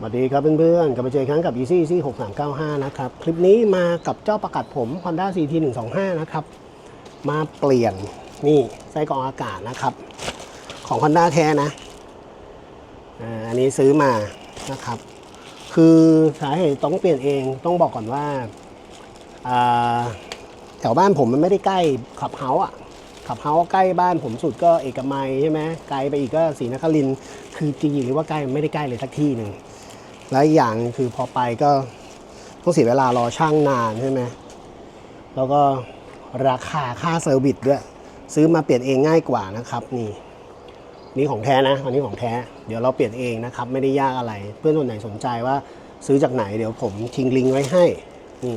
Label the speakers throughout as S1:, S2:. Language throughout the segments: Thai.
S1: สวัสดีครับเพื่อนๆกลับมาเจอครั้งกับ Easy Easy 6395 นะครับ คลิปนี้มากับเจ้าประกัดผม Honda CT 125 นะครับ มาเปลี่ยนนี่ไส้กรองอากาศนะครับ ของ Honda แท้นะอันนี้ซื้อมานะครับ คือสาเหตุต้องเปลี่ยนเองต้องบอกก่อนว่า แถวบ้านผมมันไม่ได้ใกล้ขับเฮาส์อะขับเฮาส์ใกล้บ้านผมสุดก็เอกมัยใช่ไหมไกลไปอีกก็ศรีนครินคือจริงๆหรือว่าใกล้ไม่ได้ใกล้เลยสักที่หนึ่ง และอีกอย่างคือพอไปก็ต้องเสียเวลารอช่างนานใช่ไหมแล้วก็ราคาค่าเซอร์วิสด้วย ซื้อมาเปลี่ยนเองง่ายกว่านะครับ นี่นี่ของแท้นะอันนี้ของแท้ เดี๋ยวเราเปลี่ยนเองนะครับ ไม่ได้ยากอะไร เพื่อนคนไหนสนใจว่าซื้อจากไหนเดี๋ยวผมทิ้งลิงก์ไว้ให้นี่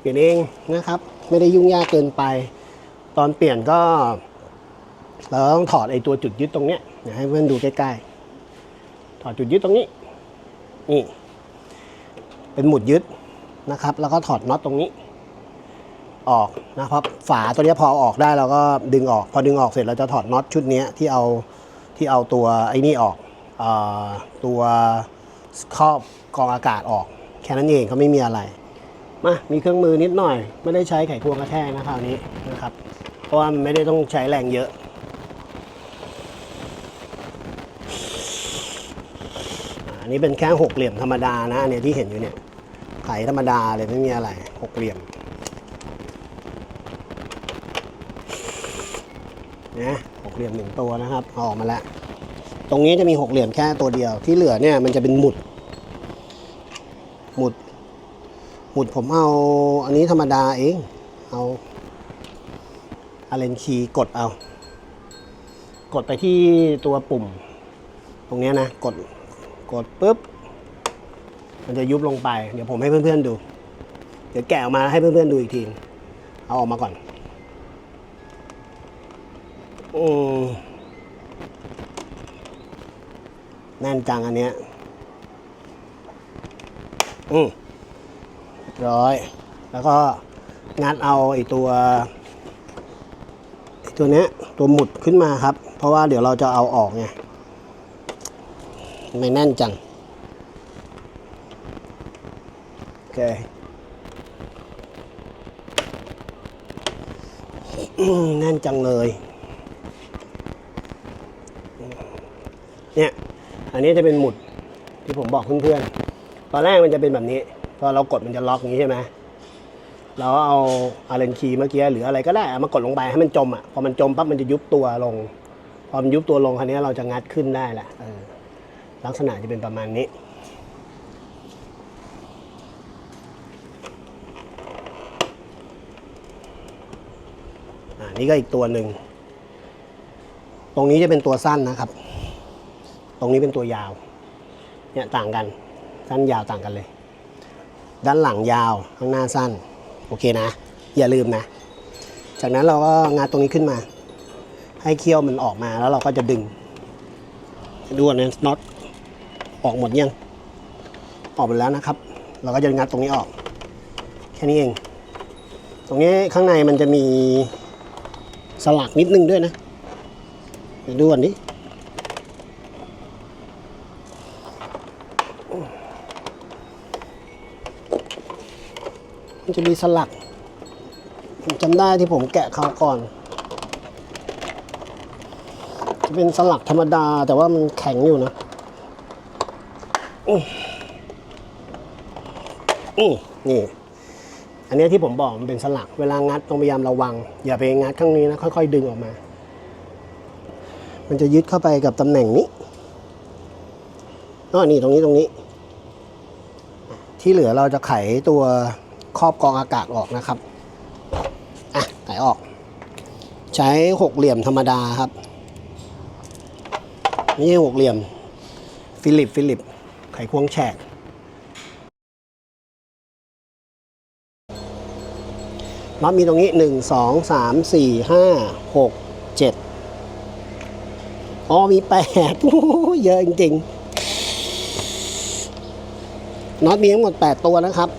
S1: เปลี่ยนเองนะครับ ไม่ได้ยุ่งยากเกินไป ตอนเปลี่ยนก็เราต้องถอดไอ้ตัวจุดยึดตรงเนี้ยเดี๋ยวให้เพื่อนดูใกล้ๆถอดจุดยึดตรงนี้ นี่เป็นหมุดยึดนะครับ แล้วก็ถอดน็อตตรงนี้ ออกนะครับฝาตัวนี้พอเอาออกได้เราก็ดึงออก พอดึงออกเสร็จเราจะถอดน็อตชุดนี้ที่เอาที่เอาตัวไอ้นี่ออกอตัวครอบกองอากาศออก แค่นั้นเองเขาไม่มีอะไรมามีเครื่องมือนิดหน่อย ไม่ได้ใช้ไขควงกระแทกนะคราวนี้นะครับ เพราะว่าไม่ได้ต้องใช้แรงเยอะ นี้เป็นแค่หกเหลี่ยมธรรมดานะเนี้ยที่เห็นอยู่เนี่ยไขธรรมดาเลยไม่มีอะไรหกเหลี่ยมนะหกเหลี่ยมหนึ่งตัวนะครับออกมาแล้ว ตรงนี้จะมีหกเหลี่ยมแค่ตัวเดียวที่เหลือเนี่ยมันจะเป็นหมุด หมุด หมุดผมเอาอันนี้ธรรมดาเอง เอาอาเลนคีกดเอา กดไปที่ตัวปุ่ม ตรงนี้นะ กด กดปุ๊บ มันจะยุบลงไป เดี๋ยวผมให้เพื่อนๆดู เดี๋ยวแกะออกมาให้เพื่อนๆดูอีกที เอาออกมาก่อนอืมแน่นจังอันเนี้ย อืมร้อย แล้วก็งัดเอาไอ้ตัวไอ้ตัวเนี้ยตัวหมุดขึ้นมาครับ เพราะว่าเดี๋ยวเราจะเอาออกไง ไม่แน่นจัง โอเคอืมแน่นจังเลย เนี่ย อันนี้จะเป็นหมุดที่ผมบอกเพื่อนๆ ตอนแรกมันจะเป็นแบบนี้ พอเรากดมันจะล็อกอย่างนี้ใช่ไหมเราก็เอาอาเลนคีย์เมื่อกี้หรืออะไรก็ได้เอามากดลงไปให้มันจมอะ พอมันจมปั๊บมันจะยุบตัวลง พอมันยุบตัวลงคราวนี้เราจะงัดขึ้นได้แหละเออ ลักษณะจะเป็นประมาณนี้อ่านี่ก็อีกตัวหนึ่ง ตรงนี้จะเป็นตัวสั้นนะครับ ตรงนี้เป็นตัวยาว เนี่ยต่างกัน สั้นยาวต่างกันเลย ด้านหลังยาว ข้างหน้าสั้น โอเคนะ อย่าลืมนะ จากนั้นเราก็งัดตรงนี้ขึ้นมา ให้เคี้ยวมันออกมาแล้วเราก็จะดึงดูอันนี้น็อต ออกหมดยังออกหมดแล้วนะครับ เราก็จะงัดตรงนี้ออก แค่นี้เอง ตรงนี้ข้างในมันจะมีสลักนิดนึงด้วยนะเดี๋ยวดูอันนี้มันจะมีสลัก ผมจำได้ที่ผมแกะเขาวก่อน จะเป็นสลักธรรมดาแต่ว่ามันแข็งอยู่นะ อืมนี่ อันนี้ที่ผมบอกมันเป็นสลัก เวลางัดต้องพยายามระวัง อย่าไปงัดข้างนี้นะ ค่อย ๆ ดึงออกมา มันจะยึดเข้าไปกับตำแหน่งนี้อ๋อนี่ตรงนี้ตรงนี้ ที่เหลือเราจะไขตัวครอบกองอากาศออกนะครับ อะ ไขออก ใช้หกเหลี่ยมธรรมดาครับไม่ใช่หกเหลี่ยม ฟิลิปฟิลิป ไขควงแฉก น็อตมีตรงนี้หนึ่งสองสามสี่ห้าหกเจ็ดอ๋อ มีแปดโอ้เยอะจริงๆ น็อตมีทั้งหมดแปดตัวนะครับ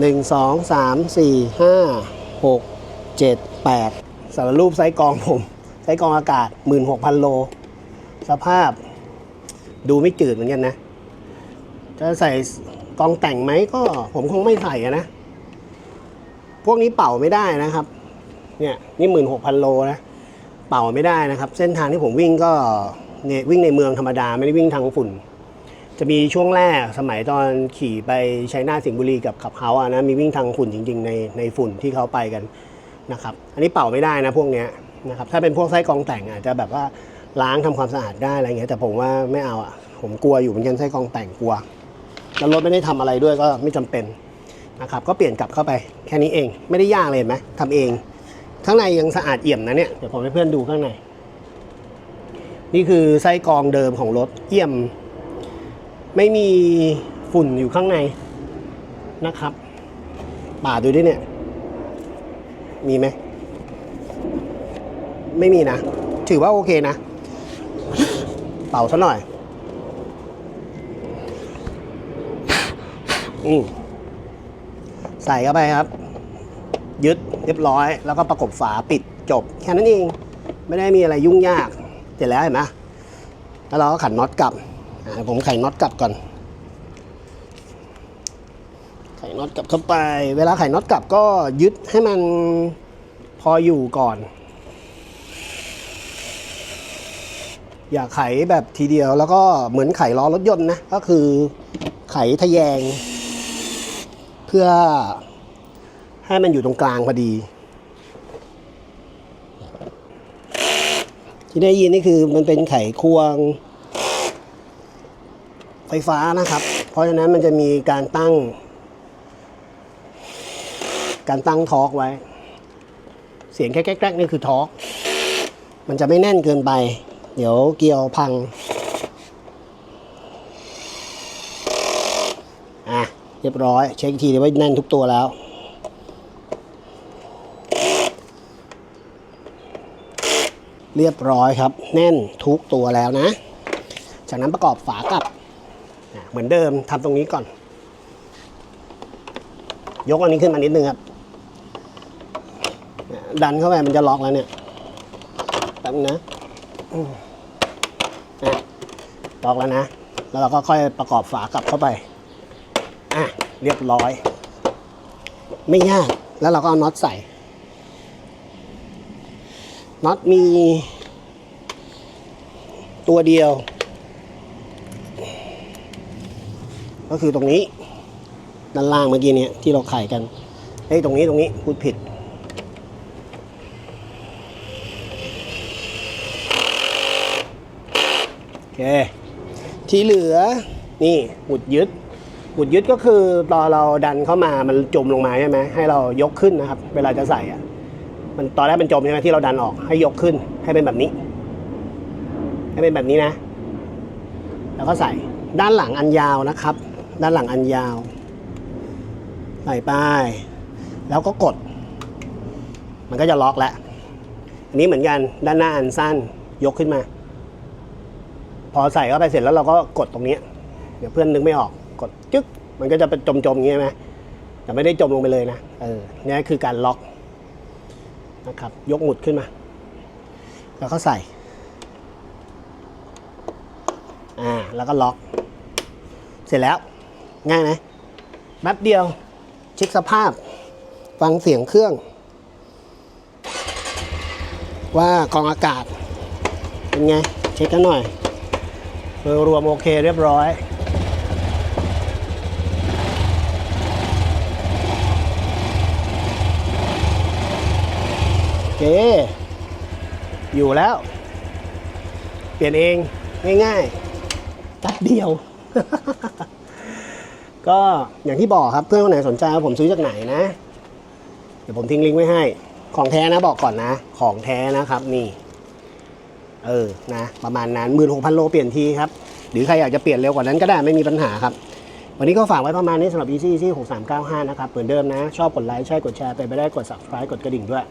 S1: หนึ่งสองสามสี่ห้าหกเจ็ดแปดสารรูปไซกองผมไซกองอากาศหมื่นหกพันโล สภาพ ดูไม่จืดเหมือนกันนะ จะใส่กองแต่งไหมก็ผมคงไม่ใส่นะ พวกนี้เป่าไม่ได้นะครับ เนี่ยนี่หมื่นหกพันโลนะ เป่าไม่ได้นะครับ เส้นทางที่ผมวิ่งก็เนี่ยวิ่งในเมืองธรรมดาไม่ได้วิ่งทางฝุ่น จะมีช่วงแรกสมัยตอนขี่ไปชัยนาทสิงห์บุรีกับขับเขาอะนะมีวิ่งทางฝุ่นจริง ๆ ในในฝุ่นที่เขาไปกันนะครับ อันนี้เป่าไม่ได้นะพวกเนี้ยนะครับถ้าเป็นพวกไส้กองแต่งอาจจะแบบว่า ล้างทำความสะอาดได้อะไรเงี้ยแต่ผมว่าไม่เอาอะผมกลัวอยู่เหมือนกันไส้กรองแต่งกลัวแล้วรถไม่ได้ทำอะไรด้วยก็ไม่จำเป็นนะครับก็เปลี่ยนกลับเข้าไปแค่นี้เองไม่ได้ยากเลยเห็นไหมทำเอง ข้างในยังสะอาดเอี่ยมนะเนี่ยเดี๋ยวผมให้เพื่อนดูข้างใน นี่คือไส้กรองเดิมของรถเอี่ยม ไม่มีฝุ่นอยู่ข้างในนะครับป่าดูดิเนี่ย มีไหม ไม่มีนะ ถือว่าโอเคนะ เป่าซะหน่อยอืใส่เข้าไปครับ ยึดเรียบร้อย แล้วก็ประกบฝาปิดจบ แค่นั้นเอง ไม่ได้มีอะไรยุ่งยาก เสร็จแล้วเห็นไหมแล้วเราก็ขันน็อตกลับผมไขน็อตกลับก่อน ไขน็อตกลับเข้าไป เวลาไขน็อตกลับก็ยึดให้มันพออยู่ก่อน อย่าไขแบบทีเดียวแล้วก็เหมือนไขล้อรถยนต์นะ ก็คือไขทะแยง เพื่อให้มันอยู่ตรงกลางพอดี ที่ได้ยินนี่คือมันเป็นไขควง ไฟฟ้านะครับ เพราะฉะนั้นมันจะมีการตั้ง การตั้งทอร์กไว้ เสียงแก๊กๆนี่คือทอร์กมันจะไม่แน่นเกินไป เดี๋ยวเกียวพัง อะ เรียบร้อย เช็คอีกทีเดี๋ยว่าแน่นทุกตัวแล้วเรียบร้อยครับ แน่นทุกตัวแล้วนะ จากนั้นประกอบฝากลับเหมือนเดิมทำตรงนี้ก่อน ยกอันนี้ขึ้นมานิดนึงครับ ดันเข้าไปมันจะล็อกแล้วเนี่ยแป๊บนะอืมอะ ล็อกแล้วนะ แล้วเราก็ค่อยประกอบฝากลับเข้าไป อะ เรียบร้อย ไม่ยาก แล้วเราก็เอาน็อตใส่ น็อตมี ตัวเดียว ก็คือตรงนี้ ด้านล่างเมื่อกี้เนี้ยที่เราไขกันเอ้ย ตรงนี้ตรงนี้พูดผิดโอเค ที่เหลือนี่หมุดยึดหมุดยึดก็คือตอนเราดันเข้ามามันจมลงมาใช่ไหมให้เรายกขึ้นนะครับ เวลาจะใส่อะมันตอนแรกเป็นจมใช่ไหมที่เราดันออกให้ยกขึ้น ให้เป็นแบบนี้ ให้เป็นแบบนี้นะ แล้วก็ใส่ด้านหลังอันยาวนะครับ ด้านหลังอันยาวใส่ไปแล้วก็กด มันก็จะล็อกแล้วอันนี้เหมือนกันด้านหน้าอันสั้นยกขึ้นมา พอใส่เข้าไปเสร็จแล้วเราก็กดตรงนี้ เดี๋ยวเพื่อนนึกไม่ออกกดจึ๊กมันก็จะเป็นจมๆอย่างนี้ไหมแต่ไม่ได้จมลงไปเลยนะเออนี่คือการล็อกนะครับ ยกหมุดขึ้นมา แล้วก็ใส่อ่าแล้วก็ล็อก เสร็จแล้ว ง่ายไหมแป๊บเดียว เช็คสภาพ ฟังเสียงเครื่อง ว่ากองอากาศ เป็นไง เช็คกันหน่อย โดยรวมโอเคเรียบร้อยโอเคอยู่แล้ว เปลี่ยนเองง่ายๆแป๊บเดียว ก็อย่างที่บอกครับเพื่อนคนไหนสนใจว่าผมซื้อจากไหนนะ เดี๋ยวผมทิ้งลิงก์ไว้ให้ ของแท้นะบอกก่อนนะ ของแท้นะครับนี่ เออนะประมาณนั้นหมื่นหกพันโลเปลี่ยนทีครับ หรือใครอยากจะเปลี่ยนเร็วกว่านั้นก็ได้ไม่มีปัญหาครับ วันนี้ก็ฝากไว้ประมาณนี้สำหรับ EC EC 6395 นะครับ เหมือนเดิมนะ ชอบกดไลค์ใช่กดแชร์ไปไม่ได้กด subscribe กดกระดิ่งด้วย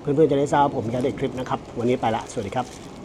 S1: เพื่อนๆจะได้ทราบว่าผมจะได้คลิปนะครับวันนี้ไปละสวัสดีครับ